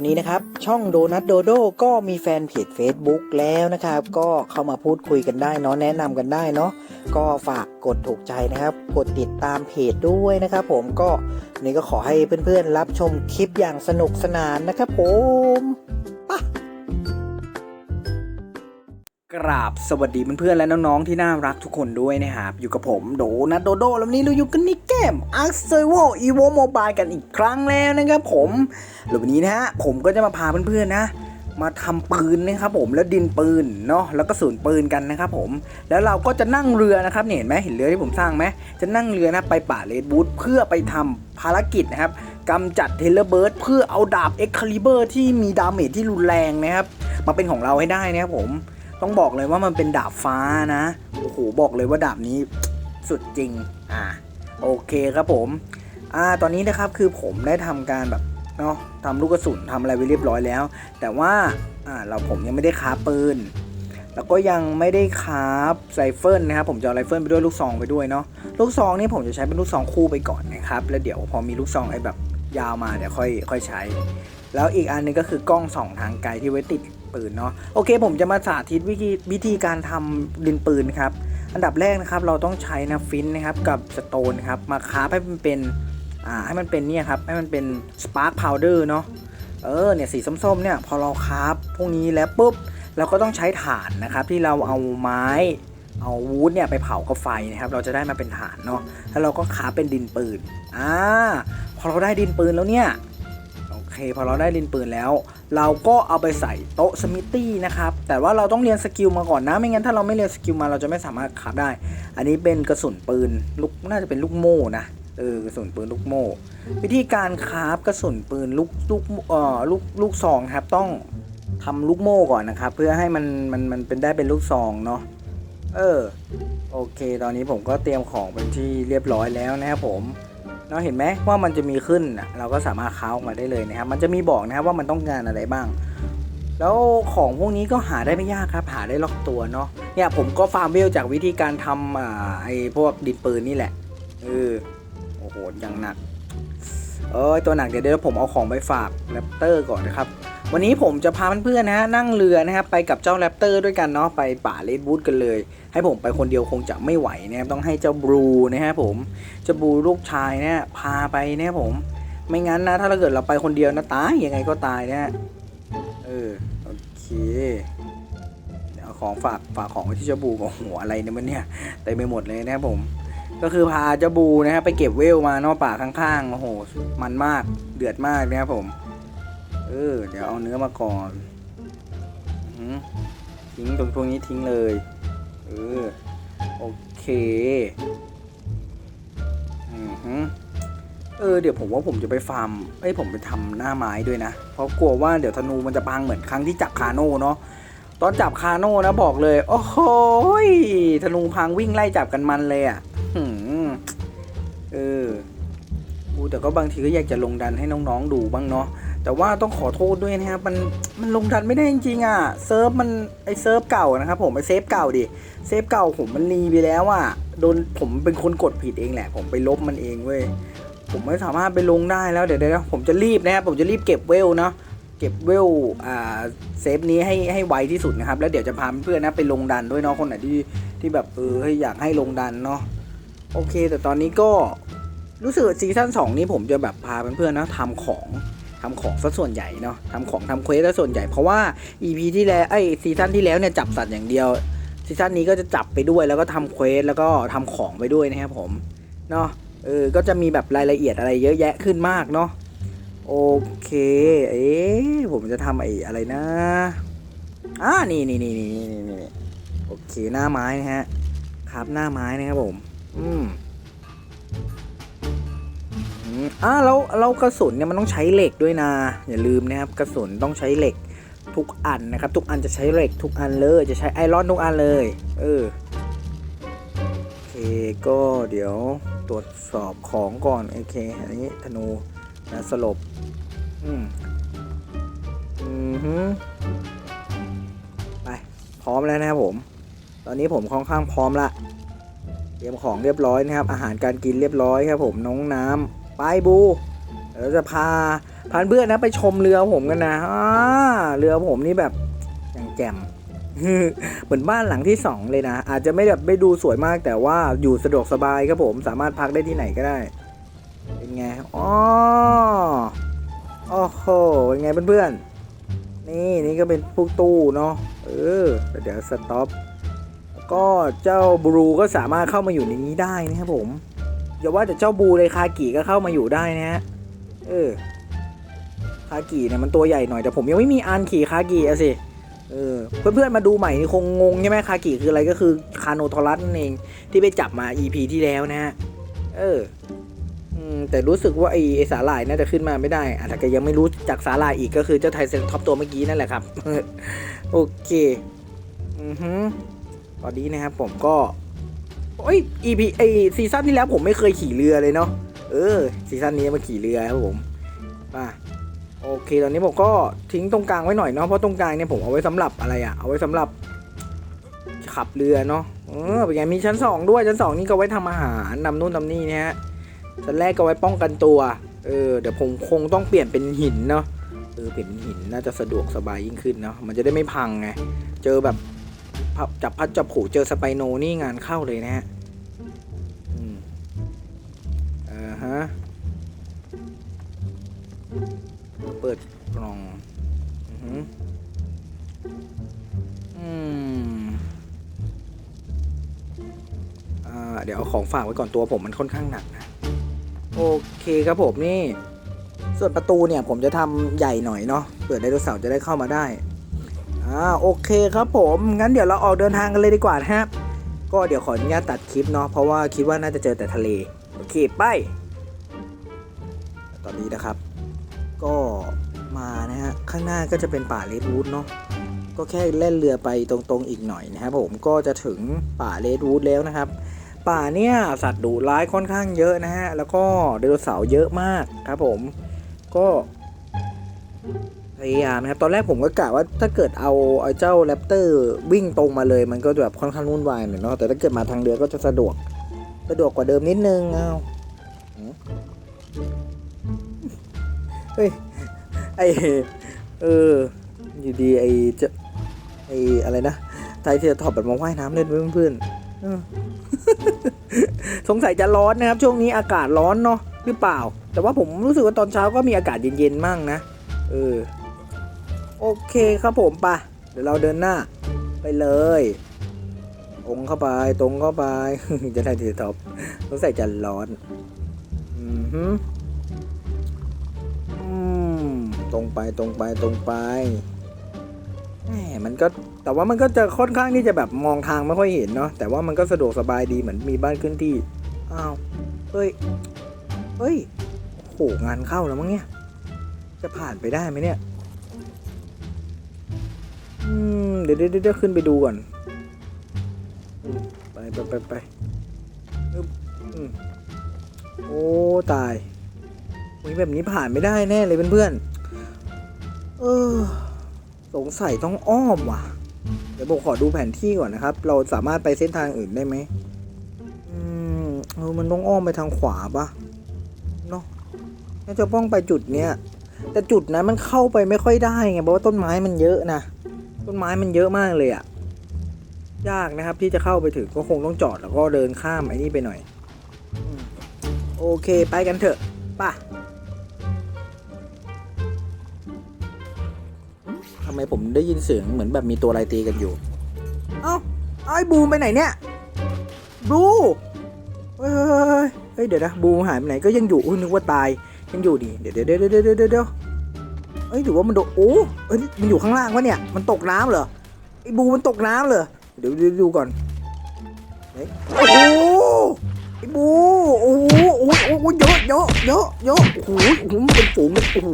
อนนี้นะครับ ช่องโดนัทโดโดก็มีแฟนเพจ Facebook แล้วนะครับ ก็เข้ามาพูดคุยกันได้เนาะแนะนำกันได้เนาะก็ฝากกดถูกใจนะครับ กดติดตามเพจด้วยนะครับ ผมก็นี่ก็ขอให้เพื่อนๆรับชมคลิปอย่างสนุกสนานนะครับผม ราบสวัสดีเพื่อนๆและน้องๆที่น่ารักทุกคนด้วยนะครับอยู่กับผมโดนัทโดโดแล้วนี้เราอยู่กันในเกม a r c e v o Evo Mobile กันอีกครั้งแล้วนะครับผมแล้ววันนี้นะฮะผมก็จะมาพาเพื่อนๆนะ มาทำปืนนะครับผมแล้วดินปืนเนาะแล้วก็สูนปืนกันนะครับผมแล้วเราก็จะนั่งเรือนะครับเห็นไหมเห็นเรือที่ผมสร้างไหมจะนั่งเรือนะไปป่าเลดบูธเพื่อไปทำภารกิจนะครับกำจัดเทเลเบิร์ดเพื่อเอาดาบเอ็กคาลิเบอร์ที่มีดาเมจที่รุนแรงนะครับมาเป็นของเราให้ได้นะครับผม ต้องบอกเลยว่ามันเป็นดาบฟ้านะ โอ้โห บอกเลยว่าดาบนี้สุดจริง อ่า โอเคครับผม อ่า ตอนนี้นะครับคือผมได้ทำการแบบเนาะทำลูกกระสุนทำอะไรไว้เรียบร้อยแล้ว แต่ว่า อ่า เราผมยังไม่ได้คาปืน แล้วก็ยังไม่ได้คาไรเฟิลนะครับ ผมจะเอาไรเฟิลไปด้วยลูกซองไปด้วยเนาะ ลูกซองนี่ผมจะใช้เป็นลูกซองคู่ไปก่อนนะครับ แล้วเดี๋ยวพอมีลูกซองไอ้แบบยาวมาเดี๋ยวค่อยค่อยใช้ แล้วอีกอันหนึงก็คือกล้องส่องทางไกลที่ไว้ติด ปืนเนาะโอเคผมจะมาสาธิตวิธีวิธีการทำดินปืนครับอันดับแรกนะครับเราต้องใช้นะฟินนะครับกับสโตนครับมาคาบให้มันเป็นอ่าให้มันเป็นเนี่ยครับให้มันเป็นสปาร์คพาวเดอร์เนาะเออเนี่ยสีส้มๆเนี่ยพอเราคาฟพวกนี้แล้วปุ๊บเราก็ต้องใช้ถ่านนะครับที่เราเอาไม้เอาวูดเนี่ยไปเผากับไฟนะครับเราจะได้มาเป็นถ่านเนาะแล้วเราก็คาฟเป็นดินปืนอ่าพอเราได้ดินปืนแล้วเนี่ยโอเคพอเราได้ดินปืนแล้ว เราก็เอาไปใส่โต๊ะสมิตี้นะครับ แต่ว่าเราต้องเรียนสกิลมาก่อนนะ ไม่งั้นถ้าเราไม่เรียนสกิลมาเราจะไม่สามารถคราฟได้ อันนี้เป็นกระสุนปืนลูกน่าจะเป็นลูกโม่นะ เออกระสุนปืนลูกโม่ วิธีการคราฟกระสุนปืนลูกลูกเอ่อลูกลูกซองครับต้องทำลูกโม่ก่อนนะครับ เพื่อให้มันมันมันเป็นได้เป็นลูกซองเนาะ เออ โอเค ตอนนี้ผมก็เตรียมของเป็นที่เรียบร้อยแล้วนะครับผม เนาะเห็นไหมว่ามันจะมีขึ้นเราก็สามารถค้าออกมาได้เลยนะครับ มันจะมีบอกนะครับว่ามันต้องการอะไรบ้าง แล้วของพวกนี้ก็หาได้ไม่ยากครับ หาได้ล็อกตัวเนาะเนี่ยผมก็ฟาร์มเวลจากวิธีการทำไอ้พวกดินปืนนี่แหละเออโอ้โหอย่างหนัก เออตัวหนักเดี๋ยวเดี๋ยวผมเอาของไปฝากแรปเตอร์ก่อนนะครับ วันนี้ผมจะพาเพื่อนๆนะฮะนั่งเรือนะครับไปกับเจ้าแรปเตอร์ด้วยกันเนาะไปป่าเลดบูธกันเลย ให้ผมไปคนเดียวคงจะไม่ไหวนะครับต้องให้เจ้าบลูนะฮะผมเจ้าบลูลูกชายเนี่ยพาไปนะครับผม ไม่งั้นนะถ้าเราเกิดเราไปคนเดียวนะตายยังไงก็ตายนะฮะเออโอเคเดี๋ยวเอาของฝากฝากของไว้ที่เจ้าบูกับหัวอะไรเนี่ยมันเนี่ยเต็มไปหมดเลยนะครับผม ก็คือพาเจ้าบูนะครับไปเก็บเวลมาเนอกป่าข้างๆโอ้โหมันมากเดือดมากนะครับผม เออ เดี๋ยวเอาเนื้อมาก่อนอทิ้งตรงพวกนี้ทิ้งเลย เออ โอเค อือหือเออเดี๋ยวผมว่าผมจะไปฟาร์มเอ้ยผมไปทำหน้าไม้ด้วยนะ เพราะกลัวว่าเดี๋ยวธนูมันจะพังเหมือนครั้งที่จับคาโน่เนาะตอนจับคาโน่นะบอกเลย โอ้โหธนูพังวิ่งไล่จับกันมันเลยอะเออแต่ก็บางทีก็อยากจะลงดันให้น้องๆดูบ้างเนาะ แต่ว่าต้องขอโทษด้วยนะครับมันมันลงดันไม่ได้จริงๆอะเซิร์ฟมันไอเซิร์ฟเก่านะครับผมไอเซฟเก่าดิเซฟเก่าผมมันรีไปแล้วอะโดนผมเป็นคนกดผิดเองแหละ ผมไปลบมันเองเว้ยผมไม่สามารถไปลงได้แล้วเดี๋ยวเดี๋ยวผมจะรีบนะครับผมจะรีบเก็บเวลเนาะเก็บเวลอ่าเซฟนี้ให้ให้ไวที่สุดนะครับ แล้วเดี๋ยวจะพาเพื่อนนะไปลงดันด้วยเนาะคนไหนที่ที่แบบเออให้อยากให้ลงดันเนาะโอเค แต่ตอนนี้ก็รู้สึกซีซั่น2นี้ผมจะแบบพาเพื่อนๆนะทำของ ทำของซะส่วนใหญ่เนาะทำของทำเควสซะส่วนใหญ่เพราะว่า EP ที่แล้วไอซีซั่นที่แล้วเนี่ยจับสัตว์อย่างเดียวซีซั่นนี้ก็จะจับไปด้วยแล้วก็ทำเควสแล้วก็ทำของไปด้วยนะครับผมเนาะเออก็จะมีแบบรายละเอียดอะไรเยอะแยะขึ้นมากเนาะโอเคเอ๊ะผมจะทำไอ้อะไรนะอ่านี่นี่นี่นี่นี่โอเคหน้าไม้นะฮะครับหน้าไม้นะครับผม อืม อ่าแล้วแล้วกระสุนเนี่ยมันต้องใช้เหล็กด้วยนะ อย่าลืมนะครับกระสุนต้องใช้เหล็กทุกอันนะครับ ทุกอันจะใช้เหล็กทุกอันเลย จะใช้ไอรอนทุกอันเลย เออโอเคก็เดี๋ยวตรวจสอบของก่อนโอเคอันนี้ธนูนะสลบอืมอืมฮึไปพร้อมแล้วนะครับผม ตอนนี้ผมค่อนข้างพร้อมละเตรียมของเรียบร้อยนะครับ อาหารการกินเรียบร้อยครับผมน้องน้ำ ไปบูเดี๋ยวจะพาพานเพื่อนนะไปชมเรือผมกันนะอ่าเรือผมนี่แบบอย่างแจ่มเหมือนบ้านหลังที่สองเลยนะ อาจจะไม่แบบไม่ดูสวยมากแต่ว่าอยู่สะดวกสบายครับผมสามารถพักได้ที่ไหนก็ได้ เป็นไงอ๋อโอ้โหเป็นไงเพื่อนๆนี่นี่ก็เป็นพวกตู้เนาะเออเดี๋ยวสต็อปก็เจ้าบลูก็สามารถเข้ามาอยู่ในนี้ได้นะครับผม อย่าว่าแต่เจ้าบูเลยคากิก็เข้ามาอยู่ได้นะฮะเออคากิเนี่ยมันตัวใหญ่หน่อยแต่ผมยังไม่มีอันขี่คากิอะสิเออเพื่อนๆมาดูใหม่นี่คงงงใช่ไหมคากิคืออะไรก็คือคาโนทอรัสนั่นเองที่ไปจับมา EP ที่แล้วนะฮะเอออืมแต่รู้สึกว่าไอไอ้สาหร่ายน่าจะขึ้นมาไม่ได้อาจจะยังไม่รู้จากสาหร่ายอีกก็คือเจ้าไทเซนท็อปตัวเมื่อกี้นั่นแหละครับ โอเค อือฮึตอนนี้นะครับผมก็ โอ้ย EP ไอซีซั่นที่แล้วผมไม่เคยขี่เรือเลยเนาะเออซีซั่นนี้มาขี่เรือครับผมมาโอเคตอนนี้ผมก็ทิ้งตรงกลางไว้หน่อยเนาะเพราะตรงกลางเนี่ยผมเอาไว้สำหรับอะไรอะเอาไว้สำหรับขับเรือเนาะเออเป็นไงมีชั้นสองด้วยชั้นสองนี่ก็ไว้ทำอาหารนำนู่นนำนี่นี่ยฮะชั้นแรกก็ไว้ป้องกันตัวเออเดี๋ยวผมคงต้องเปลี่ยนเป็นหินเนาะเออเปลี่ยนเป็นหินน่าจะสะดวกสบายยิ่งขึ้นเนาะมันจะได้ไม่พังไงเจอแบบ จับพัดจับผูเจอสไปโนนี่งานเข้าเลยนะฮะอ่าฮะ เปิดกล่องอือหืออืมอ่า เดี๋ยวเอาของฝากไว้ก่อนตัวผมมันค่อนข้างหนักนะ โอเคครับผมนี่ ส่วนประตูเนี่ยผมจะทำใหญ่หน่อยเนาะเผื่อไดโนเสาร์จะได้เข้ามาได้ อ่าโอเคครับผมงั้นเดี๋ยวเราออกเดินทางกันเลยดีกว่านะครับก็เดี๋ยวขออนุญาตตัดคลิปเนาะเพราะว่าคิดว่าน่าจะเจอแต่ทะเลโอเคไป ตอนนี้นะครับ ก็มานะฮะข้างหน้าก็จะเป็นป่าเลดวูดเนาะก็แค่เล่นเรือไปตรงๆอีกหน่อยนะครับผมก็จะถึงป่าเลดวูดแล้วนะครับ ป่าเนี่ยสัตว์ดุร้ายค่อนข้างเยอะนะฮะแล้วก็ไดโนเสาร์เยอะมากครับผมก็ พยายามนะครับ ตอนแรกผมก็กะว่าถ้าเกิดเอาไอ้เจ้าแรปเตอร์วิ่งตรงมาเลย มันก็แบบค่อนข้างวุ่นวายหน่อยเนาะแต่ถ้าเกิดมาทางเรือก็จะสะดวกสะดวกกว่าเดิมนิดนึงเอาเฮ้ยไอเอออยู่ดีไอจะไออะไรนะไทเทอร์ท็อปแบบมาว่ายน้ำเล่นเพื่อนเพื่อนๆสงสัยจะร้อนนะครับ ช่วงนี้อากาศร้อนเนาะหรือเปล่า แต่ว่าผมรู้สึกว่าตอนเช้าก็มีอากาศเย็นๆมั่งนะ เออ โอเคครับผมปะเดี๋ยวเราเดินหน้าไปเลยตรงเข้าไปตรงเข้าไป จะได้ทีท็อปสงสัยจะร้อนอือฮึอืมตรงไปตรงไปตรงไปแหมมันก็แต่ว่ามันก็จะค่อนข้างที่จะแบบมองทางไม่ค่อยเห็นเนาะแต่ว่ามันก็สะดวกสบายดีเหมือนมีบ้านขึ้นที่อ้าวเฮ้ยเฮ้ยโอ้โหงานเข้าแล้วมั้งเนี่ย จะผ่านไปได้ไหมเนี่ย เดี๋ยวเดี๋ยวเดี๋ยวขึ้นไปดูก่อน ไปไปไปไปโอ้ ตายอุ๊ยแบบนี้ผ่านไม่ได้แน่เลยเพื่อนๆเออสงสัยต้องอ้อมว่ะ เดี๋ยวผมขอดูแผนที่ก่อนนะครับ เราสามารถไปเส้นทางอื่นได้ไหมอืมเออมันต้องอ้อมไปทางขวาปะเนาะน่าจะป้องไปจุดเนี้ยแต่จุดนั้นมันเข้าไปไม่ค่อยได้ไงเพราะว่าต้นไม้มันเยอะนะ ต้นไม้มันเยอะมากเลยอะยากนะครับที่จะเข้าไปถึงก็คงต้องจอดแล้วก็เดินข้ามไอ้นี่ไปหน่อยโอเคไปกันเถอะป่ะทำไมผมได้ยินเสียงเหมือนแบบมีตัวอะไรตีกันอยู่ เอ้าเอาไอ้บูมไปไหนเนี่ยบูเฮ้ยเฮ้ยเฮ้ยเฮ้ยเดี๋ยวนะบูมหายไปไหนก็ยังอยู่อุ้ยนึกว่าตายยังอยู่ดิเดี๋ยวเดี๋ยวเดี๋ยวเดี๋ยวเดี๋ยว เดี๋ยวเอ้ยหรือว่ามันโดนโอ้เอ้ยมันอยู่ข้างล่างวะเนี่ย มันตกน้ำเหรอไอ้บูมันตกน้ำเหรอเดี๋ยวดี๋ยวดูก่อนเฮ้ยโอ้โหไอ้บูโอ้โหโอ้โหโอ้โหเยอะเยอะเยอะเยอะโอ้โหโอ้โหมันเป็นฝูงเลยโอ้โห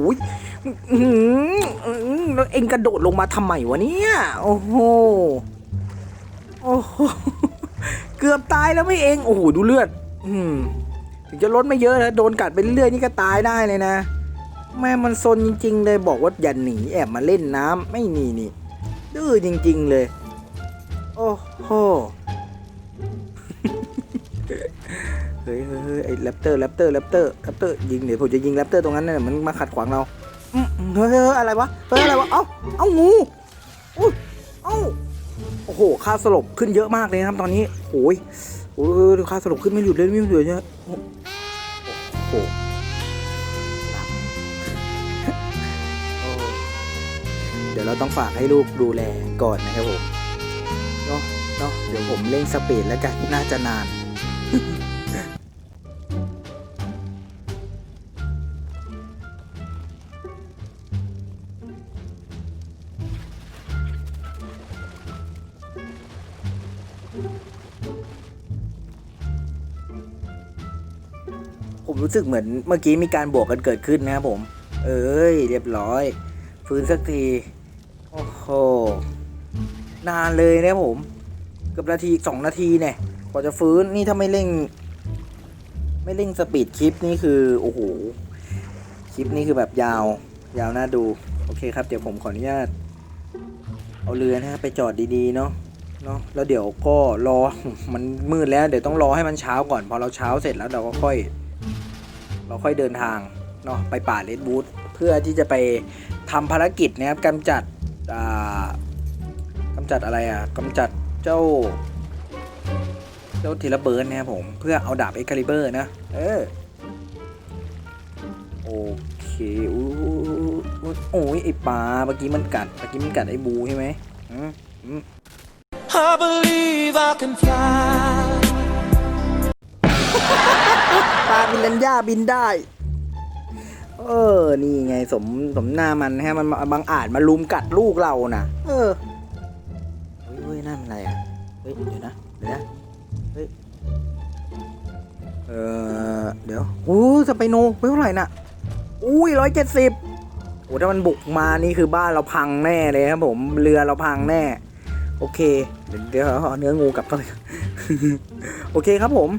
อื้อหืออื้อหือแล้วเอ็งกระโดดลงมาทำไมวะเนี่ยโอ้โหโอ้โหเกือบตายแล้วไม่เอง โอ้โห ดูเลือด อืม ถึงจะลดไม่เยอะนะ โดนกัดไปเรื่อยๆ นี่ก็ตายได้เลยนะ แม่มันซนจริง ๆ เลยบอกว่าอย่าหนีแอบมาเล่นน้ำไม่หนีนี่ดื้อจริง ๆ เลย โอ้โหเฮ้ยเฮ้ยไอ้แรปเตอร์แรปเตอร์แรปเตอร์แรปเตอร์ยิงเดี๋ยวผมจะยิงแรปเตอร์ตรงนั้นน่ะมันมาขัดขวางเราเฮ้ยเฮ้ยเฮ้ยอะไรวะเฮ้ยอะไรวะเอ้าเอ้างูอุ้ยเอ้าโอ้โหค่าสลบขึ้นเยอะมากเลยนะครับตอนนี้โอ้ยโอ้ยค่าสลบขึ้นไม่หยุดเลยไม่หยุดเลย ต้องฝากให้ลูกดูแลก่อนนะครับผมเนาะเนาะเดี๋ยวผมเร่งสปีดแล้วกันน่าจะนานผมรู้สึกเหมือนเมื่อกี้มีการบวกกันเกิดขึ้นนะครับผม เอ้ย เรียบร้อย ฟื้นสักที โอ้โห นานเลยนะผม เกือบนาทีสองนาทีเนี่ย กว่าจะฟื้น นี่ถ้าไม่เร่ง ไม่เร่งสปีดคลิปนี่คือ โอ้โห คลิปนี้คือแบบยาว ยาวน่าดู โอเคครับ เดี๋ยวผมขออนุญาต เอาเรือนะไปจอดดีๆเนาะเนาะแล้วเดี๋ยวก็รอ มันมืดแล้ว เดี๋ยวต้องรอให้มันเช้าก่อน พอเราเช้าเสร็จแล้วเราก็ค่อย เราค่อยเดินทางเนาะไปป่าเลดบูธเพื่อที่จะไปทำภารกิจนะครับกำจัด กำจัดอะไรอะกำจัดเจ้า เจ้าทีละเบิร์นนะครับผม เพื่อเอาดาบเอ็กคาลิเบอร์นะ เออ โอเคอู้อู้โอ้ยไอปลาเมื่อกี้มันกัดเมื่อกี้มันกัดไอบูใช่ไหมอืมอืม I believe I can fly. ปลาบินลันย่าบินได้ เออ นี่ไงสมสมหน้ามันฮะมันบางอาจมาลุมกัดลูกเราน่ะเออเฮ้ยนั่นมันอะไรอะเฮ้ยเดี๋ยวนะเดี๋ยวนะเฮ้ยเออเดี๋ยวโอ้สไปโนเฮ้ยเท่าไหร่น่ะอุ้ยร้อยเจ็ดสิบโอ้ถ้ามันบุกมานี่คือบ้านเราพังแน่เลยครับผมเรือเราพังแน่ โอเค เดี๋ยวเดี๋ยวเอาเนื้องูกลับเข้าไปโอเคครับผม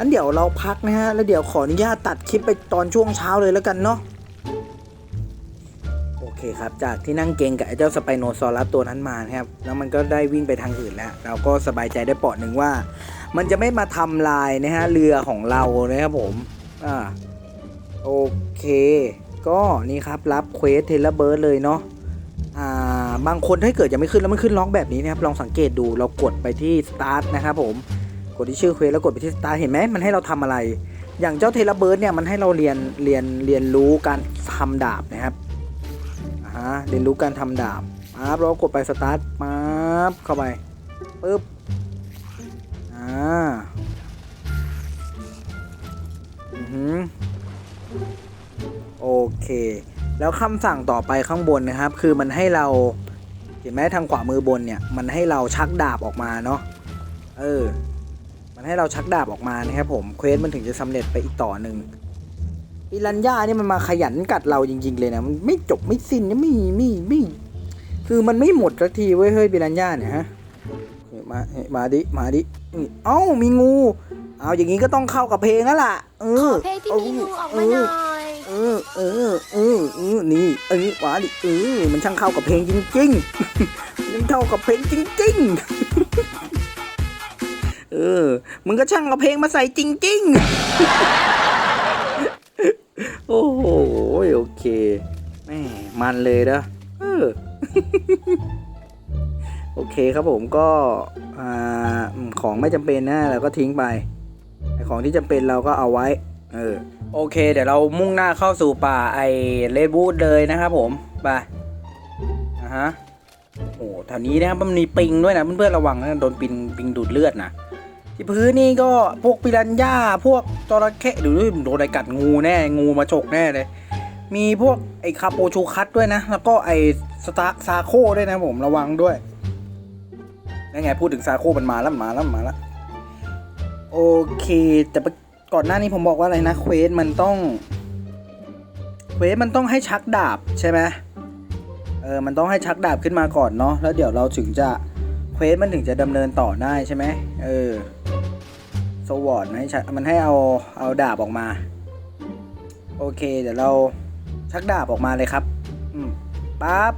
งั้นเดี๋ยวเราพักนะฮะ แล้วเดี๋ยวขออนุญาตตัดคลิปไปตอนช่วงเช้าเลยแล้วกันเนาะ โอเคครับ จากที่นั่งเกงกับไอ้เจ้าสไปโนซอรัสตัวนั้นมานะครับ แล้วมันก็ได้วิ่งไปทางอื่นแล้ว เราก็สบายใจได้เปาะหนึ่งว่า มันจะไม่มาทำลายนะฮะเรือของเรานะครับผม อ่า โอเค ก็นี่ครับรับเควสเทเลเบิร์ดเลยเนาะอ่าบางคนถ้าเกิดยังไม่ขึ้นแล้วมันขึ้นล็อกแบบนี้นะครับลองสังเกตดูเรากดไปที่ start นะครับผม ดที่ชื่อเควสแล้วกดไปที่ start เห็นไหมมันให้เราทำอะไร อย่างเจ้าเทเลเบิร์ดเนี่ยมันให้เราเรียนเรียนเรียนรู้การทำดาบนะครับอ่าฮะเรียนรู้การทำดาบปั๊บเรากดไป start ปั๊บเข้าไปปึ๊บอ่าอือหือโอเค แล้วคำสั่งต่อไปข้างบนนะครับ คือมันให้เราเห็นไหมทางขวามือบนเนี่ย มันให้เราชักดาบออกมาเนาะเออ มันให้เราชักดาบออกมานะครับผมเควสมันถึงจะสำเร็จไปอีกต่อหนึ่งปิรันย่านี่มันมาขยันกัดเราจริง ๆ เลยนะมันไม่จบไม่สิ้นเนี่ยไม่ไม่ไม่คือมันไม่หมดสักทีเว้ยเฮ้ยปิรันย่าเนี่ยฮะเฮ้ยมาเฮ้ยมาดิมาดินี่เอ้ามีงู เอาอย่างนี้ก็ต้องเข้ากับเพลงแล้วล่ะเอขออเพลงที่มีงูออกมาหน่อยเออเออเออเออนี่เออหวาดิเออมันช่างเข้ากับเพลงจริงๆมันเข้ากับเพลงจริง ๆ เออ มึงก็ช่างเอาเพลงมาใส่จริง ๆ โอ้โห โอเค แม่มันเลยนะเออโอเคครับผมก็อของไม่จำเป็นนะเราก็ทิ้งไปไอของที่จำเป็นเราก็เอาไว้ เออ โอเค เดี๋ยวเรามุ่งหน้าเข้าสู่ป่าไอเลดวูดเลยนะครับผมไปอะฮะโอ้แถวนี้นะครับมันมีปิงด้วยนะเพื่อนๆระวังนะโดนปิงปิงดูดเลือดนะ ที่พื้นนี่ก็พวกปิรันย่าพวกจระเข้หรือโดนอะไรกัดงูแน่ งูมาฉกแน่เลย มีพวกไอ้คาโปชูคัตด้วยนะ แล้วก็ไอ้สตาซาโคด้วยนะผมระวังด้วยนั่นไงพูดถึงซาโคมันมาแล้วมันมาแล้วมันมาแล้วโอเค แต่ก่อนหน้านี้ผมบอกว่าอะไรนะเควสมันต้องเควสมันต้องให้ชักดาบใช่ไหมเออมันต้องให้ชักดาบขึ้นมาก่อนเนาะแล้วเดี๋ยวเราถึงจะเควสมันถึงจะดำเนินต่อได้ใช่ไหมเออ สวอร์ดมันให้ชักมันให้เอาเอาดาบออกมา โอเค เดี๋ยวเราชักดาบออกมาเลยครับ อืมปั๊บ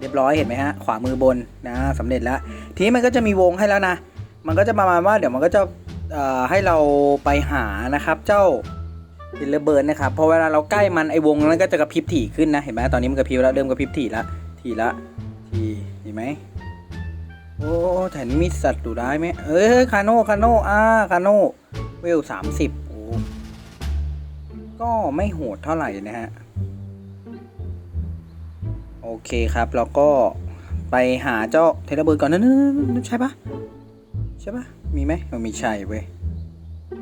เรียบร้อยเห็นไหมฮะ ขวามือบนนะสำเร็จแล้ว ทีนี้มันก็จะมีวงให้แล้วนะ มันก็จะประมาณว่าเดี๋ยวมันก็จะให้เราไปหานะครับเจ้าเทเลเบิร์นนะครับเพราะเวลาเราใกล้มันไอวงนั้นก็จะกระพริบถี่ขึ้นนะเห็นไหมตอนนี้มันกระพริบแล้วเริ่มกระพริบถี่ละถี่ละถี่เห็นไหม โอ้แถนี้มีสัตว์ดุร้ายไหมเอ้ยคาโน่คาโน่อ่าคาโน่เวลสามสิบโอ้ก็ไม่โหดเท่าไหร่นะฮะ โอเคครับแล้วก็ไปหาเจ้าเทเลเบิร์นก่อนนั่นใช่ปะใช่ปะมีไหมมันมีใช่เว้ย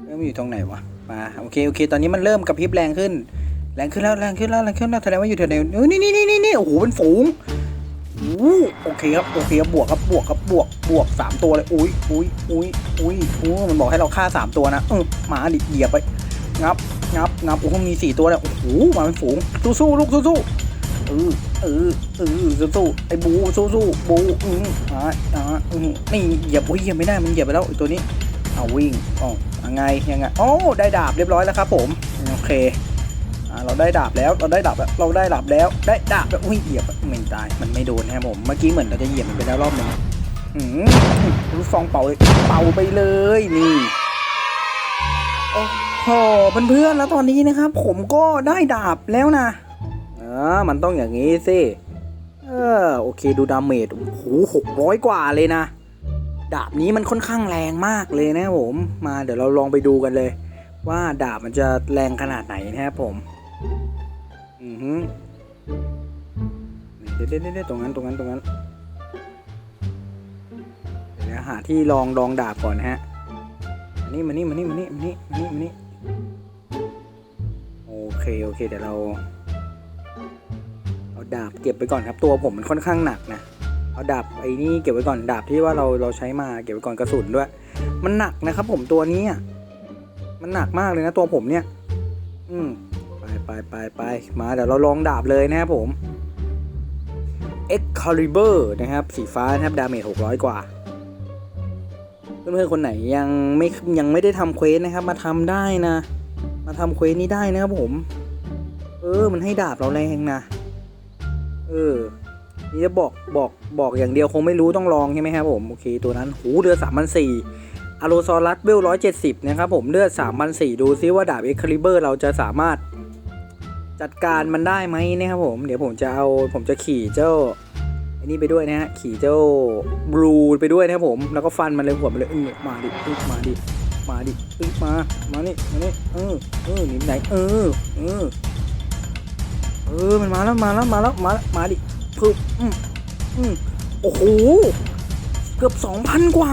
เริ่มอยู่ตรงไหนวะมาโอเคโอเค ตอนนี้มันเริ่มกระพริบแรงขึ้น แรงขึ้นแล้วแรงขึ้นแล้วแรงขึ้นแล้วแสดงว่าอยู่แถวไหนเออนี่นี่นี่นี่โอ้โหเป็นฝูง อ้โอเคครับโอเคครับบวกครับบวกครับบวกบวกสามตัวเลยอุ้ยอุ้ยอุ้ยอุ้ยโอ้มันบอกให้เราฆ่าสามตัวนะเออหมาดิเหยียบไปงับงับงับโอ้โหมีสี่ตัวเลยโอ้โหมาเป็นฝูงสู้สู้ลูกสู้สู้เออเออเออสู้สู้ไอ้บูสู้สู้บูอืออ่าอ่าอือนี่เหยียบโอ้ยเหยียบไม่ได้มันเหยียบไปแล้วไอ้ตัวนี้เอาวิ่งอ๋อยังไงยังไงโอ้ได้ดาบเรียบร้อยแล้วครับผมโอเค เราได้ดาบแล้วเราได้ดาบแล้วเราได้ดาบแล้วได้ดาบแล้วอุ้ยเหยียบไม่ตายมันไม่โดนครับผมเมื่อกี้เหมือนเราจะเหยียบมันไปแล้วรอบหนึ่งอืมลูกฟองเป่าเป่าไปเลยนี่โอ้โหเพื่อนๆแล้วตอนนี้นะครับ ผมก็ได้ดาบแล้วนะเออมันต้องอย่างนี้สิเออโอเคดูดาเมจโอ้โหหกร้อยกว่าเลยนะดาบนี้มันค่อนข้างแรงมากเลยนะครับผม มาเดี๋ยวเราลองไปดูกันเลย ว่าดาบมันจะแรงขนาดไหนนะครับผม อือฮึเดี๋ยวเดี๋ยวเดี๋ยวตรงนั้นตรงนั้นตรงนั้นเดี๋ยวหาที่ลองลองดาบก่อนนะฮะมานี่มานี่มานี่มานี่มานี่มานี่มานี่โอเคโอเคเดี๋ยวเราเอาดาบเก็บไปก่อนครับ ตัวผมมันค่อนข้างหนักนะเอาดาบไอ้นี่เก็บไว้ก่อนดาบที่ว่าเราเราใช้มาเก็บไว้ก่อนกระสุนด้วย มันหนักนะครับ ผมตัวนี้อะมันหนักมากเลยนะตัวผมเนี่ย อืม ไปไปไปไปมาเดี๋ยวเราลองดาบเลยนะครับผม Excalibur นะครับ สีฟ้านะครับ ดาเมจ600 กว่า เพื่อนๆคนไหนยังไม่ยังไม่ได้ทำเควสนะครับ มาทำได้นะ มาทำเควสนี้ได้นะครับผม เออ มันให้ดาบเราแรงนะ เออ นี่จะบอกบอกบอกอย่างเดียวคงไม่รู้ต้องลองใช่ไหมครับผม โอเค ตัวนั้น หูเลือดสามพันสี่อโลซอรัสเวลร้อยเจ็ดสิบนะครับผม เลือดสามพันสี่ดูซิว่าดาบเอ็กคาลิเบอร์เราจะสามารถ จัดการมันได้ไหมนะครับผม เดี๋ยวผมจะเอาผมจะขี่เจ้าไอ้นี่ไปด้วยนะฮะขี่เจ้าบลูไปด้วยนะครับผม แล้วก็ฟันมันเลยหัวมันเลยเออมาดิอึ๊บมาดิมาดิอึ๊บมามานี่มานี่เออเออหนีไหนเออเออเออมันมาแล้วมาแล้วมาแล้วมามาดิพึบอืมอืมโอ้โหเกือบสองพันกว่า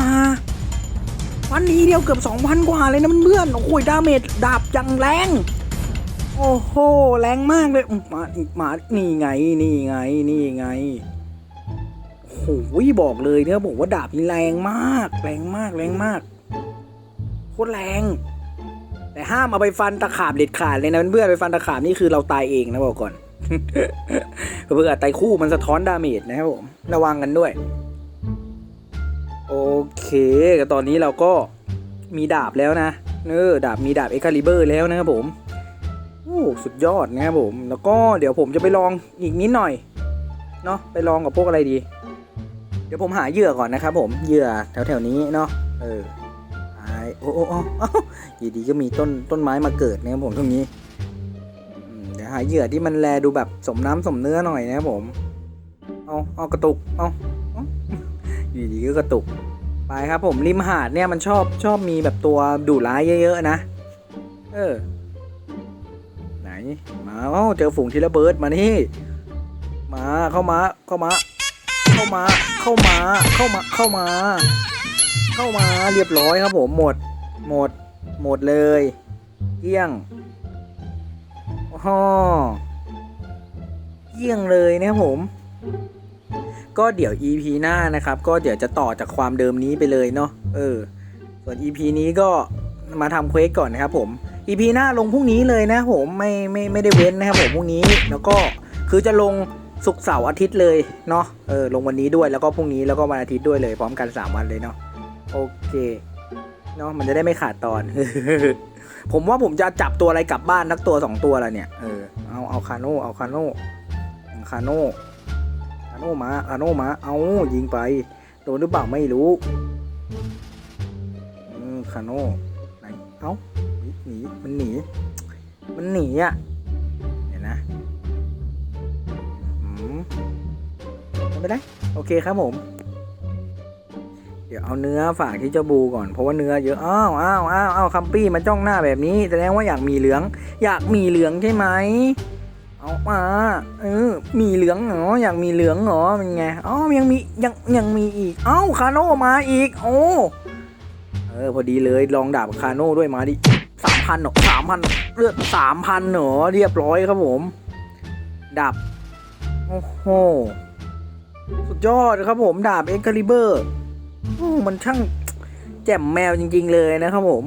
วันนี้เดียวเกือบสองพันกว่าเลยนะเพื่อนโอ้โหดาเมจดาบยังแรง โอ้โห แรงมากเลยมาอีกมานี่ไง นี่ไง นี่ไงโอ้โหบอกเลยเนี่ยบอกว่าดาบนี่แรงมาก แรงมาก แรงมาก โคตรแรง แต่ห้ามเอาไปฟันตะขาบเด็ดขาดเลยนะเพื่อนไปฟันตะขาบนี่คือเราตายเองนะบอกก่อนเพื่อไตคู่มันสะท้อนดาเมจนะครับผม ระวังกันด้วย โอเคก็ตอนนี้เราก็มีดาบแล้วนะ เออ ดาบมีดาบเอ็กคาลิเบอร์แล้วนะครับผม โอ้สุดยอดนะครับผม แล้วก็เดี๋ยวผมจะไปลองอีกนิดหน่อยเนาะไปลองกับพวกอะไรดี เดี๋ยวผมหาเหยื่อก่อนนะครับผมเหยื่อแถวๆนี้เนาะเออหายโอ้โอ้โอ้อยู่ดีก็มีต้นต้นไม้มาเกิดนะครับผมตรงนี้เดี๋ยวหาเหยื่อที่มันแลดูแบบสมน้ำสมเนื้อหน่อยนะครับผม เอาเอากระตุกเอาอยู่ดีก็กระตุก ไปครับผมริมหาดเนี่ยมันชอบชอบมีแบบตัวดุร้ายเยอะๆนะ เออ นมาเอ้าเจอฝูงทีละเบิร์ดมานี่มาเข้ามาเข้ามา เข้ามาเข้ามาเข้ามาเข้ามา เข้ามาเรียบร้อยครับผมหมดหมดหมดเลยเกี้ยงอ๋อเยี่ยงเลยนะครับผม ก็เดี๋ยว EP หน้านะครับ ก็เดี๋ยวจะต่อจากความเดิมนี้ไปเลยเนาะเออ ส่วน EP นี้ก็มาทำเควสก่อนนะครับผม EP หน้าลงพรุ่งนี้เลยนะผมไม่ไม่ไม่ได้เว้นนะครับผมพรุ่งนี้แล้วก็คือจะลงศุกร์เสาร์อาทิตย์เลยเนาะเออลงวันนี้ด้วยแล้วก็พรุ่งนี้แล้วก็วันอาทิตย์ด้วยเลยพร้อมกัน 3 วันเลยเนาะโอเคเนาะมันจะได้ไม่ขาดตอน ผมว่าผมจะจับตัวอะไรกลับบ้านนักตัวสองตัวละเนี่ยเออเอาเอาคาโน่เอาคาโน่คาโน่คาโน่มาคาโน่มาเอายิงไปโดนหรือเปล่าไม่รู้คาโน่ไหนเอ้า หนีมันหนี มันหนีอะเดี๋ยวนะไม่เป็นไรโอเคครับผม เดี๋ยวเอาเนื้อฝากที่เจ้าบูก่อนเพราะว่าเนื้อเยอะอ้าวอ้าวอ้าวอ้าวคัมปี้มาจ้องหน้าแบบนี้แสดงว่าอยากมีเหลือง อยากมีเหลืองใช่ไหมเอามาเออมีเหลืองเหรออยากมีเหลืองเหรอเป็นไงอ๋อยังมียังยังมีอีกเอ้าคาโน่มาอีก โอ้เออพอดีเลยลองดาบคาโน่ด้วยมาดิ พันหรอสามพันเลือดสามพันหรอเรียบร้อยครับผมดาบโอ้โห สุดยอดครับผม ดาบเอ็กคาลิเบอร์โอ้มันช่างแจ่มแมวจริง ๆ เลยนะครับผม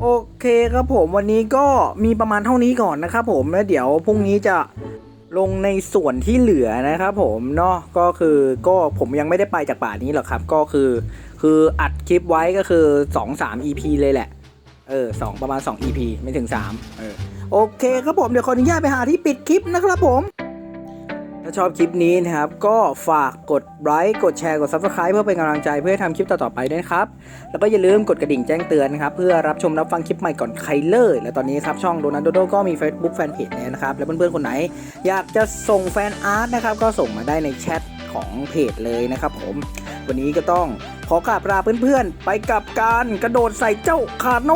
โอเคครับผมวันนี้ก็มีประมาณเท่านี้ก่อนนะครับผมแล้วเดี๋ยวพรุ่งนี้จะ ลงในส่วนที่เหลือนะครับผมเนาะก็คือก็ผมยังไม่ได้ไปจากป่านี้หรอกครับ ก็คือ คืออัดคลิปไว้ก็คือ 2 3 EP เลยแหละ เออสองประมาณ 2 EP ไม่ถึง 3 เออ โอเคครับผม เดี๋ยวขออนุญาตไปหาที่ปิดคลิปนะครับผมาชอบคลิปนี้นะครับ ก็ฝากกดไลค์กดแชร์กด Subscribe เพื่อเป็นกำลังใจเพื่อทำคลิปต่อๆไปด้วยครับ แล้วก็อย่าลืมกดกระดิ่งแจ้งเตือนนะครับ เพื่อรับชมรับฟังคลิปใหม่ก่อนใครเลยและตอนนี้ครับ ช่องโดนัทโดโดก็มี Facebook Fanpage แล้วนะครับ และเพื่อนๆ คนไหน อยากจะส่งแฟนอาร์ตนะครับ ก็ส่งมาได้ในแชทของเพจเลยนะครับผม วันนี้ก็ต้องขอกราบลาเพื่อนๆ ไปกับการกระโดดใส่เจ้าคาโน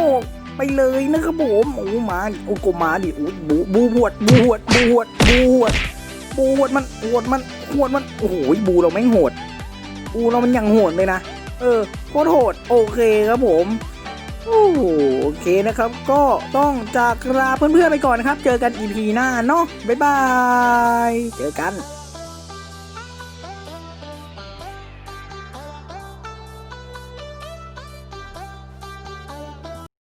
ไปเลยนะครับผมโอ้มาโอ้โกมาดิโอ้บูบูบวดบูบวดบูบวดบูบวด บูหวดมันหวดมันหวดมันโอ้โหบูเราแม่งโหดบูเรามันยังโหดเลยนะเออโคตรโหดโอเคครับผมโอ้โหโอเคนะครับ ก็ต้องจากลาเพื่อนๆไปก่อนนะครับ เจอกัน EP หน้าเนาะบ๊ายบาย เจอกัน